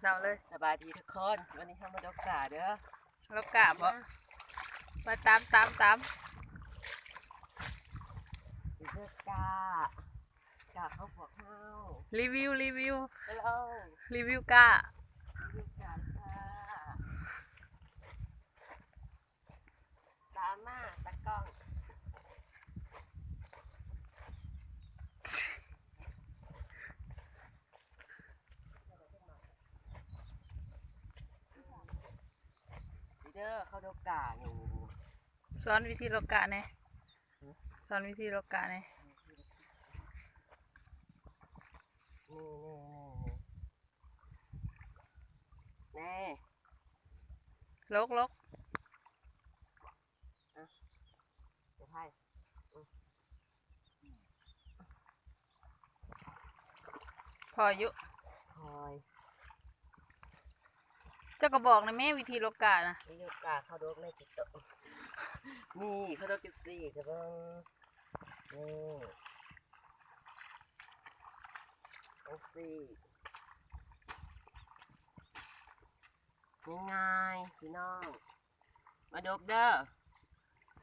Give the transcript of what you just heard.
เจ้าเลยสบายดีทุกคน วันนี้ทำมาดอกกาเด้อเรากะบ่มาตามตามตามดีเด้อกากาเขาบอกเฮารีวิวรีวิว ฮัลโหล รีวิวกะ ดีกาค่ะตามมาตะกล้อง ดีเด้อเขาดอกกานี่สอนวิธีเรากะแหน่สอนวิธีเรากะแหน่นี่นี่นี่นี่ลกลกเดี๋ยวให้พออยู่คอย เจ้าก็บอกนะแม่วิธีลบกากะนะนี่โอกาสเขาดกในจิตโตะนี่เขาดกจุดสี่ครับเบิ้งนี่โอ้สี่ง่ายๆพี่น้อง มาดกเด้อ